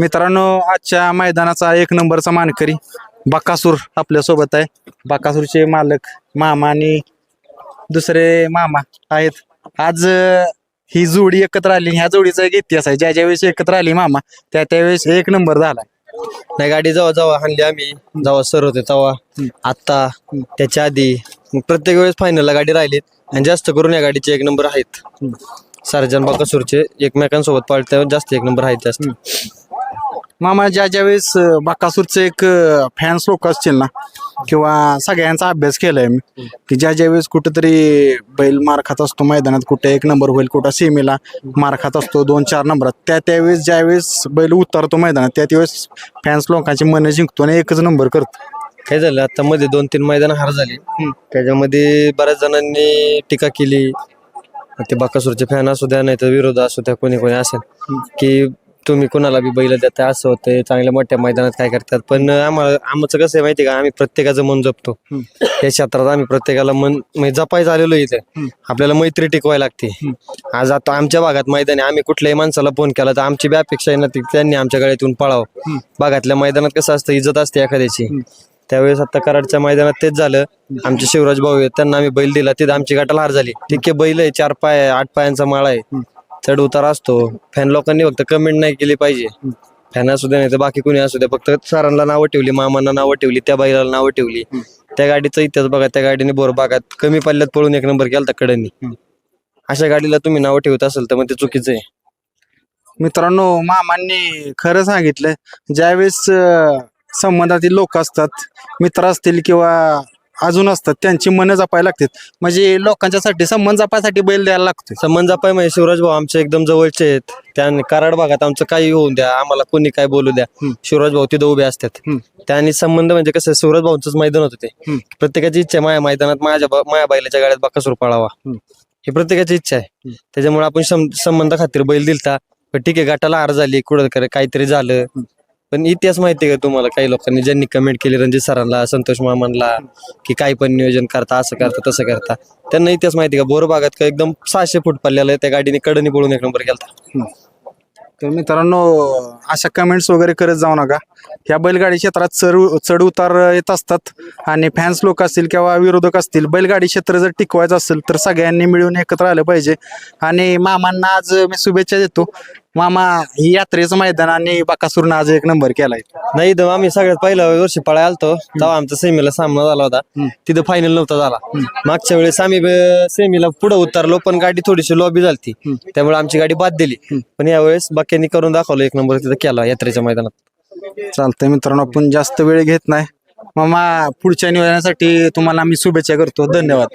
मित्रांनो आजच्या मैदानाचा एक नंबरचा मानकरी बकासूर आपल्यासोबत आहे. बकासूरचे मालक मामा आणि दुसरे मामा आहेत. आज अं, ही जोडी एकत्र आली ह्या जोडीचा एक इतिहास आहे. ज्या ज्या वेळेस एकत्र आली मामा त्या त्यावेळेस एक नंबर झाला. नाही गाडी जेव्हा जेव्हा हाणली आम्ही जेव्हा सर होते तेव्हा आत्ता त्याच्या आधी मग प्रत्येक वेळेस फायनलला गाडी राहिलीत आणि जास्त करून या गाडीचे एक नंबर आहेत. सार्जन बाकासूरचे एकमेकांसोबत पाळत्यावर जास्त एक नंबर आहेत जास्त. मामा ज्या ज्या वेळेस बकासूरचे एक फॅन्स लोक असतील ना किंवा सगळ्यांचा अभ्यास केलाय मी की ज्या ज्या वेळेस कुठेतरी बैल मार खात असतो मैदानात कुठे एक नंबर होईल कुठं सेमीला मार खात असतो दोन चार नंबरात त्या त्यावेळेस ज्या वेळेस बैल उतरतो मैदानात त्या त्यावेळेस फॅन्स लोकांची मन जिंकतो आणि एकच नंबर करतो. काय झालं? आता मध्ये दोन तीन मैदान हार झाली. त्याच्यामध्ये बऱ्याच जणांनी टीका केली. ते बाकासूरचे फॅन असू द्या नाही तर विरोध असू द्या कोणी कोणी असेल की तुम्ही कोणाला बी बैल देता असं होतंय चांगल्या मोठ्या मैदानात काय करतात. पण आम्हाला आमचं कसं आहे माहिती आहे का? आम्ही प्रत्येकाचं मन जपतो. या क्षेत्रात आम्ही प्रत्येकाला मन म्हणजे जपायचं आलेलो इथे. आपल्याला मैत्री टिकवायला लागते. आज आता आमच्या भागात मैदानी आम्ही कुठल्याही माणसाला फोन केला तर आमची बी अपेक्षा आहे ना ती त्यांनी आमच्या गळ्यात येऊन पळावं भागातल्या मैदानात कसं असतं इज्जत असते एखाद्याची. त्यावेळेस आता कराडच्या मैदानात तेच झालं. आमचे शिवराज भाऊ आहेत त्यांना आम्ही बैल दिला. तिथं आमची गटाला हार झाली. ठीक आहे बैल आहे चार पाय आहे, आठ पायांचा माळा आहे. चढ उतार असतो. फॅन लोकांनी फक्त कमेंट नाही केली पाहिजे. फॅन असू दे नाही तर बाकी कोणी असू दे. फक्त सरांना नावं ठेवली मामांना नावं ठेवली त्या बैलाला नावं ठेवली. त्या गाडीचा इतिहास बघा त्या गाडीने बोर भागात कमी पल्ल्यात पळून एक नंबर केला कडेनी अशा गाडीला तुम्ही नावं ठेवत असेल तर मग ते चुकीचं आहे. मित्रांनो मामांनी खरं सांगितलं ज्यावेळेस अं, संबंधातील लोक असतात मित्र असतील किंवा अजून असतात. त्यांची मनं जपायला लागतात. म्हणजे लोकांच्यासाठी संबंध जपायसाठी बैल द्यायला लागतो संबंध जपाय म्हणजे शिवराज भाऊ आमचे एकदम जवळचे आहेत. त्याने कराड भागात आमचं काही होऊन द्या आम्हाला कोणी काय बोलू द्या. शिवराज भाऊ तिथं उभे असतात. त्याने संबंध म्हणजे कसं शिवराज भाऊंचंच मैदान होतं ते. प्रत्येकाची इच्छा माझ्या मैदानात माझ्या माझ्या बैलाच्या गाड्यात बाकासूर पळावा. ही प्रत्येकाची इच्छा आहे. त्याच्यामुळे आपण संबंध खातीर बैल दिलता. पण ठीक आहे गटाला हार झाली कुठं काहीतरी झालं. पण इतिहास माहिती आहे का तुम्हाला? काही लोकांनी ज्यांनी कमेंट केली रणजित सरांना संतोष मामांना की काही पण नियोजन करता असं करता तसं करता त्यांना इतिहास माहिती आहे का? बोर भागात का एकदम सहाशे फूट पडलेलं आहे त्या गाडीने कडनी पळून एक नंबर गेलता. तर मित्रांनो अशा कमेंट्स वगैरे करत जाऊ नका. ह्या बैलगाडी क्षेत्रात चढ चढ उतार येत असतात आणि फॅन्स लोक असतील किंवा विरोधक असतील बैलगाडी क्षेत्र जर टिकवायचं असेल तर सगळ्यांनी मिळून एकत्र आलं पाहिजे. आणि मामांना आज मी शुभेच्छा देतो मामा ही यात्रेचं मैदान आणि बाकासूरनं आज एक नंबर केलाय. नाही तर आम्ही सगळ्यात पहिल्या वर्षी पळायला आलतो. तेव्हा आमचा सेमीला सामना झाला होता. तिथं फायनल नव्हता झाला. मागच्या वेळेस आम्ही सेमीला पुढे उतरलो पण गाडी थोडीशी लॉबी झालती. त्यामुळे आमची गाडी बाद दिली. पण यावेळेस बाक्यांनी करून दाखवलं एक नंबर तिथं केला यात्रेच्या मैदानात. चालतंय मित्रांनो आपण जास्त वेळ घेत नाही. मामा पुढच्या नियोजनासाठी तुम्हाला आम्ही शुभेच्छा करतो. धन्यवाद.